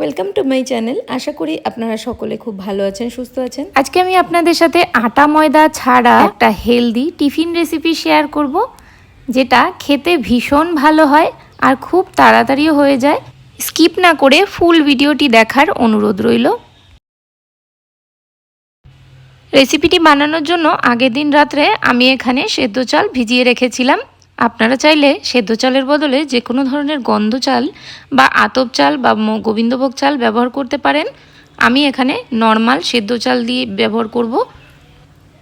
Welcome to my channel আশা করি আপনারা সকলে খুব ভালো আছেন, সুস্থ আছেন। আজকে আমি আপনাদের সাথে আটা ময়দা ছাড়া একটা হেলদি টিফিন রেসিপি শেয়ার করব, যেটা খেতে ভীষণ ভালো হয় আর খুব তাড়াতাড়িও হয়ে যায়। স্কিপ না করে ফুল ভিডিওটি দেখার অনুরোধ রইল। রেসিপিটি বানানোর জন্য আগের দিন রাত্রে আমি এখানে সেদ্ধ চাল ভিজিয়ে রেখেছিলাম। আপনারা চাইলে সেদ্ধ চালের বদলে যে কোনো ধরনের গন্ধ চাল বা আতপ চাল বা গোবিন্দভোগ চাল ব্যবহার করতে পারেন। আমি এখানে নর্মাল সেদ্ধ চাল দিয়ে ব্যবহার করব।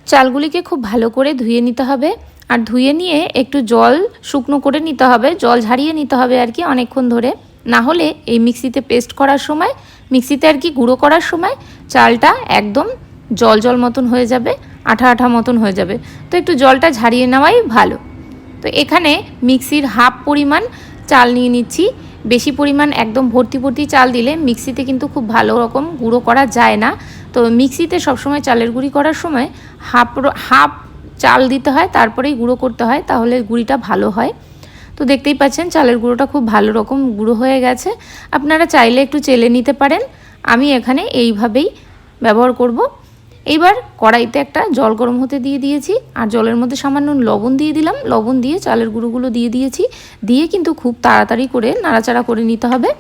চালগুলিকে খুব ভালো করে ধুয়ে নিতে হবে। আর ধুয়ে নিয়ে একটু জল শুকনো করে নিতে হবে। জল ঝারিয়ে নিতে হবে আর কি অনেকক্ষণ ধরে। না হলে এই মিক্সিতে পেস্ট করার সময়, মিক্সিতে আর কি গুঁড়ো করার সময় চালটা একদম জল জল মতন হয়ে যাবে, আঠা আঠা মতন হয়ে যাবে। তো একটু জলটা ঝারিয়ে নেওয়াই ভালো। তো এখানে মিক্সির হাফ পরিমাণ চাল নিয়ে নিচ্ছি। বেশি পরিমাণ একদম ভর্তি ভর্তি চাল দিলে মিক্সিতে কিন্তু খুব ভালো রকম গুঁড়ো করা যায় না। তো মিক্সিতে সবসময় চালের গুঁড়ি করার সময় হাফ হাফ চাল দিতে হয়, তারপরেই গুঁড়ো করতে হয়, তাহলে গুঁড়িটা ভালো হয়। তো দেখতেই পাচ্ছেন চালের গুঁড়োটা খুব ভালো রকম গুঁড়ো হয়ে গেছে। আপনারা চাইলে একটু চেলে নিতে পারেন। আমি এখানে এইভাবেই ব্যবহার করব। এইবার কড়াইতে একটা জল গরম হতে দিয়ে দিয়েছি, আর জলের মধ্যে সামান্য লবণ দিয়ে দিলাম। লবণ দিয়ে চালের গুঁড়োগুলো দিয়ে দিয়েছি। দিয়ে কিন্তু খুব তাড়াতাড়ি করে নাড়াচাড়া করে নিতে হবে।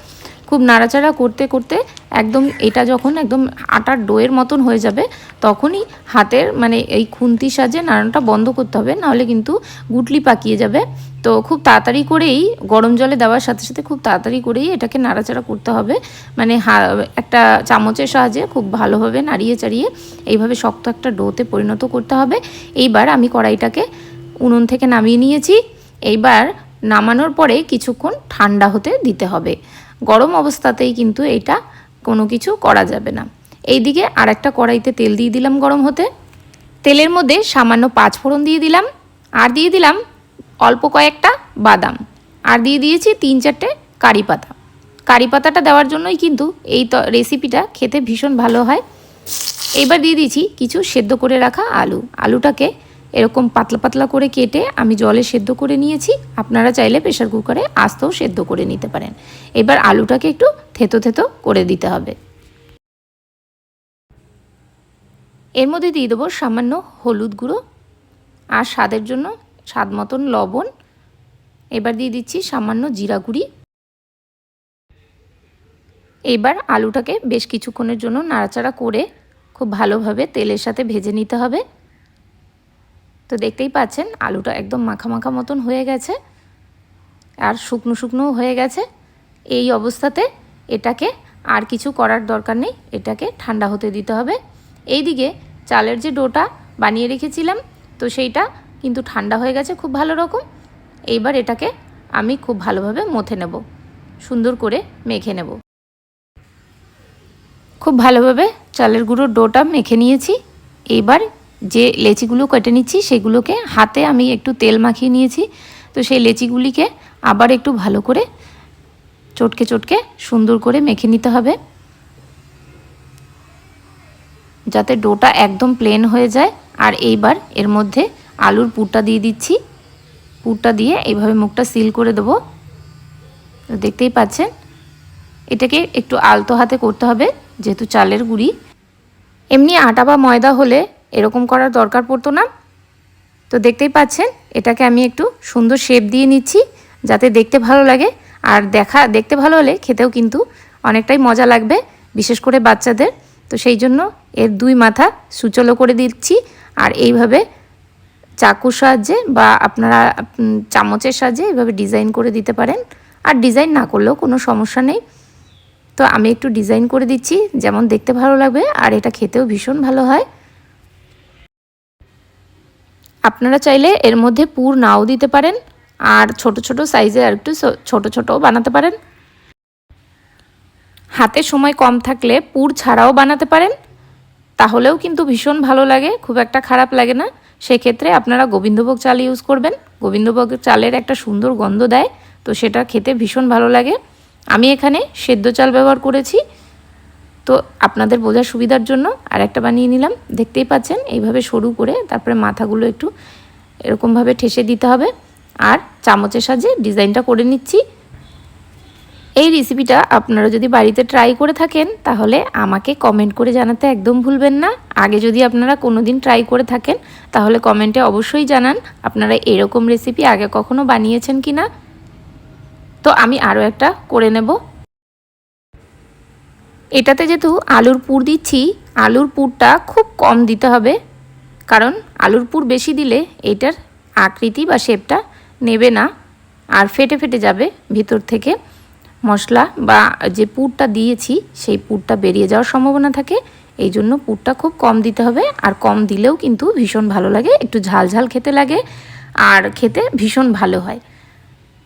খুব নাড়াচাড়া করতে করতে একদম এটা যখন একদম আটার ডোয়ের মতন হয়ে যাবে, তখনই হাতের মানে এই খুন্তি সাজে নাড়ানোটা বন্ধ করতে হবে, নাহলে কিন্তু গুটলি পাকিয়ে যাবে। তো খুব তাড়াতাড়ি করেই গরম জলে দেওয়ার সাথে সাথে খুব তাড়াতাড়ি করেই এটাকে নাড়াচাড়া করতে হবে। মানে একটা চামচের সাহায্যে খুব ভালোভাবে নাড়িয়ে চাড়িয়ে এইভাবে শক্ত একটা ডোতে পরিণত করতে হবে। এইবার আমি কড়াইটাকে উনুন থেকে নামিয়ে নিয়েছি। এইবার নামানোর পরে কিছুক্ষণ ঠান্ডা হতে দিতে হবে। গরম অবস্থাতেই কিন্তু এটা কোনো কিছু করা যাবে না। এইদিকে আর একটা কড়াইতে তেল দিয়ে দিলাম গরম হতে। তেলের মধ্যে সামান্য পাঁচ ফোড়ন দিয়ে দিলাম। আর দিয়ে দিলাম অল্প কয়েকটা বাদাম। আর দিয়ে দিয়েছি তিন চারটে কারি পাতা। কারি পাতাটা দেওয়ার জন্যই কিন্তু এই রেসিপিটা খেতে ভীষণ ভালো হয়। এবার দিয়ে দিয়েছি কিছু সেদ্ধ করে রাখা আলু। আলুটাকে এরকম পাতলা পাতলা করে কেটে আমি জলে সেদ্ধ করে নিয়েছি। আপনারা চাইলে প্রেশার কুকারে আস্তেও সেদ্ধ করে নিতে পারেন। এবার আলুটাকে একটু থেতো থেতো করে দিতে হবে। এর মধ্যে দিয়ে দেবো সামান্য হলুদ গুঁড়ো। আর স্বাদের জন্য স্বাদ মতন লবণ। এবার দিয়ে দিচ্ছি সামান্য জিরা গুঁড়ি। এবার আলুটাকে বেশ কিছুক্ষণের জন্য নাড়াচাড়া করে খুব ভালোভাবে তেলের সাথে ভেজে নিতে হবে। তো দেখতেই পাচ্ছেন, আলুটা একদম মাখা মাখা মতন হয়ে গেছে আর শুকনো শুকনোও হয়ে গেছে। এই অবস্থাতে এটাকে আর কিছু করার দরকার নেই, এটাকে ঠান্ডা হতে দিতে হবে। এইদিকে চালের যে ডোটা বানিয়ে রেখেছিলাম, তো সেইটা কিন্তু ঠান্ডা হয়ে গেছে খুব ভালো রকম। এইবার এটাকে আমি খুব ভালোভাবে মথে নেব। সুন্দর করে মেখে নেব। খুব ভালোভাবে চালের গুঁড়োর ডোটা মেখে নিয়েছি। এইবার যে লেচিগুলো কেটে নিচ্ছি সেগুলোকে হাতে আমি একটু তেল মাখিয়ে নিয়েছি। তো সেই লেচিগুলিকে আবার একটু ভালো করে চটকে চটকে সুন্দর করে মেখে নিতে হবে। যাতে ডোটা একদম প্লেন হয়ে যায়। আর এইবার এর মধ্যে আলুর পুরটা দিয়ে দিচ্ছি। পুরটা দিয়ে এইভাবে মুখটা সিল করে দেবো। তো দেখতেই পাচ্ছেন? এটাকে একটু আলতো হাতে করতে হবে, যেহেতু চালের গুঁড়ি। এমনি আটা বা ময়দা হলে এরকম করার দরকার পড়তো না। তো দেখতেই পাচ্ছেন, এটাকে আমি একটু সুন্দর শেপ দিয়ে নিচ্ছি, যাতে দেখতে ভালো লাগে। আর দেখা, দেখতে ভালো হলে খেতেও কিন্তু অনেকটাই মজা লাগবে, বিশেষ করে বাচ্চাদের। তো সেই জন্য এর দুই মাথা সুচলো করে দিচ্ছি। আর এইভাবে চাকুর সাহায্যে বা আপনারা চামচের সাহায্যে এভাবে ডিজাইন করে দিতে পারেন। আর ডিজাইন না করলেও কোনো সমস্যা নেই। তো আমি একটু ডিজাইন করে দিচ্ছি, যেমন দেখতে ভালো লাগবে আর এটা খেতেও ভীষণ ভালো হয়। আপনারা চাইলে এর মধ্যে পুর নাও দিতে পারেন আর ছোট ছোট সাইজে আর একটু ছোট ছোটও বানাতে পারেন। হাতে সময় কম থাকলে পুর ছাড়াও বানাতে পারেন। তাহলেও কিন্তু ভীষণ ভালো লাগে, খুব একটা খারাপ লাগে না। সেক্ষেত্রে আপনারা গোবিন্দভোগ চাল ইউজ করবেন। গোবিন্দভোগ চালের একটা সুন্দর গন্ধ দেয়, তো সেটা খেতে ভীষণ ভালো লাগে। আমি এখানে সেদ্ধ চাল ব্যবহার করেছি। তো আপনাদের বোঝার সুবিধার জন্য আর একটা বানিয়ে নিলাম। দেখতেই পাচ্ছেন, এইভাবে সরু করে তারপরে মাথাগুলো একটু এরকমভাবে ঠেসে দিতে হবে। আর চামচের সাহায্যে ডিজাইনটা করে নিচ্ছি। এই রেসিপিটা আপনারা যদি বাড়িতে ট্রাই করে থাকেন, তাহলে আমাকে কমেন্ট করে জানাতে একদম ভুলবেন না। আগে যদি আপনারা কোনো দিন ট্রাই করে থাকেন, তাহলে কমেন্টে অবশ্যই জানান আপনারা এরকম রেসিপি আগে কখনো বানিয়েছেন কি না তো আমি আরও একটা করে নেব। এটাতে যেহেতু আলুর পুর দিচ্ছি, আলুর পুরটা খুব কম দিতে হবে, কারণ আলুর পুর বেশি দিলে এটার আকৃতি বা শেপটা নেবে না, আর ফেটে ফেটে যাবে ভিতর থেকে। মশলা বা যে পুরটা দিয়েছি, সেই পুরটা বেরিয়ে যাওয়ার সম্ভাবনা থাকে এই জন্য পুরটা খুব কম দিতে হবে। আর কম দিলেও কিন্তু ভীষণ ভালো লাগে, একটু ঝাল ঝাল খেতে লাগে আর খেতে ভীষণ ভালো হয়।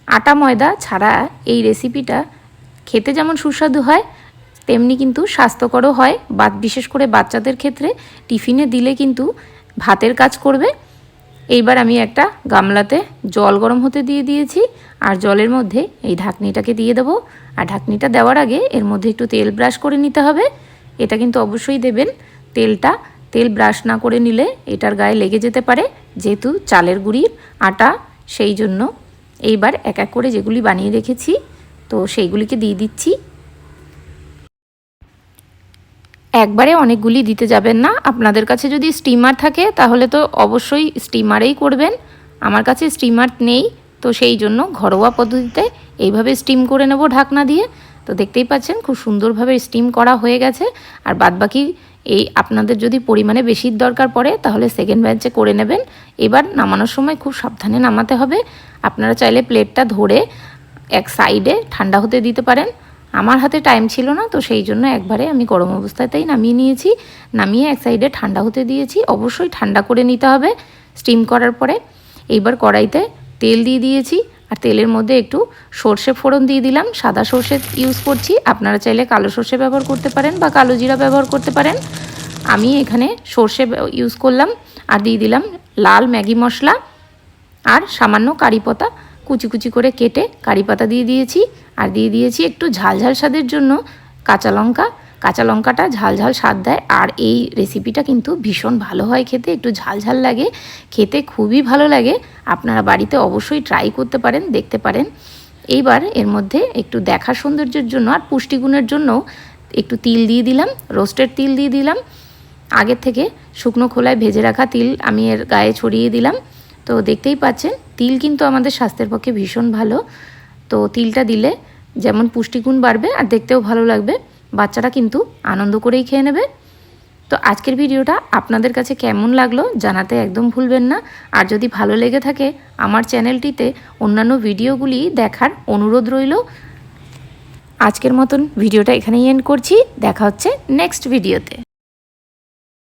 আটা ময়দা ছাড়া এই রেসিপিটা খেতে যেমন সুস্বাদু হয়, তেমনি কিন্তু স্বাস্থ্যকরও হয়। বা বিশেষ করে বাচ্চাদের ক্ষেত্রে টিফিনে দিলে কিন্তু ভাতের কাজ করবে। এইবার আমি একটা গামলাতে জল গরম হতে দিয়ে দিয়েছি আর জলের মধ্যে এই ঢাকনিটাকে দিয়ে দেবো। আর ঢাকনিটা দেওয়ার আগে এর মধ্যে একটু তেল ব্রাশ করে নিতে হবে। এটা কিন্তু অবশ্যই দেবেন। তেলটা, তেল ব্রাশ না করে নিলে এটার গায়ে লেগে যেতে পারে, যেহেতু চালের গুঁড়ির আটা, সেই জন্য। এইবার এক এক করে যেগুলি বানিয়ে রেখেছি, তো সেইগুলিকে দিয়ে দিচ্ছি। একবারে অনেকগুলি দিতে যাবেন না। আপনাদের কাছে যদি স্টিমার থাকে, তাহলে তো অবশ্যই স্টিমারেই করবেন। আমার কাছে স্টিমার নেই, তো সেই জন্য ঘরোয়া পদ্ধতিতে এইভাবে স্টিম করে নেব ঢাকনা দিয়ে। তো দেখতেই পাচ্ছেন, খুব সুন্দরভাবে স্টিম করা হয়ে গেছে। আর বাদবাকি এই আপনাদের যদি পরিমাণে বেশির দরকার পড়ে, তাহলে সেকেন্ড ব্যাচে করে নেবেন। এবার নামানোর সময় খুব সাবধানে নামাতে হবে। আপনারা চাইলে প্লেটটা ধরে এক সাইডে ঠান্ডা হতে দিতে পারেন। আমার হাতে টাইম ছিল না, তো সেই জন্য একবারে আমি গরম অবস্থাতেই নামিয়ে নিয়েছি। নামিয়ে এক সাইডে ঠান্ডা হতে দিয়েছি। অবশ্যই ঠান্ডা করে নিতে হবে স্টিম করার পরে। এইবার কড়াইতে তেল দিয়ে দিয়েছি। আর তেলের মধ্যে একটু সর্ষে ফোড়ন দিয়ে দিলাম। সাদা সর্ষে ইউজ করছি। আপনারা চাইলে কালো সর্ষে ব্যবহার করতে পারেন বা কালো জিরা ব্যবহার করতে পারেন। আমি এখানে সর্ষে ইউজ করলাম। আর দিয়ে দিলাম লাল ম্যাগি মশলা। আর সামান্য কারি পাতা কুচি কুচি করে কেটে কারি পাতা দিয়ে দিয়েছি। আর দিয়ে দিয়েছি একটু ঝাল ঝাল স্বাদের জন্য কাঁচা লঙ্কা। কাঁচা লঙ্কাটা ঝাল ঝাল স্বাদ দেয়। আর এই রেসিপিটা কিন্তু ভীষণ ভালো হয় খেতে। একটু ঝাল ঝাল লাগে। খেতে খুবই ভালো লাগে। আপনারা বাড়িতে অবশ্যই ট্রাই করতে পারেন, দেখতে পারেন। এইবার এর মধ্যে একটু দেখার সৌন্দর্যের জন্য আর পুষ্টিগুণের জন্য একটু তিল দিয়ে দিলাম রোস্টেড তিল দিয়ে দিলাম। আগের থেকে শুকনো খোলায় ভেজে রাখা তিল আমি এর গায়ে ছড়িয়ে দিলাম। তো দেখতেই পাচ্ছেন, তিল কিন্তু আমাদের স্বাস্থ্যের পক্ষে ভীষণ ভালো। তো তিলটা দিলে যেমন পুষ্টিগুণ বাড়বে আর দেখতেও ভালো লাগবে। বাচ্চারা কিন্তু আনন্দ করেই খেয়ে নেবে। তো আজকের ভিডিওটা আপনাদের কাছে কেমন লাগল জানাতে একদম ভুলবেন না। আর যদি ভালো লেগে থাকে, আমার চ্যানেলটিতে অন্যান্য ভিডিওগুলি দেখার অনুরোধ রইল। আজকের মতন ভিডিওটা এখানেই এন্ড করছি। দেখা হচ্ছে নেক্সট ভিডিওতে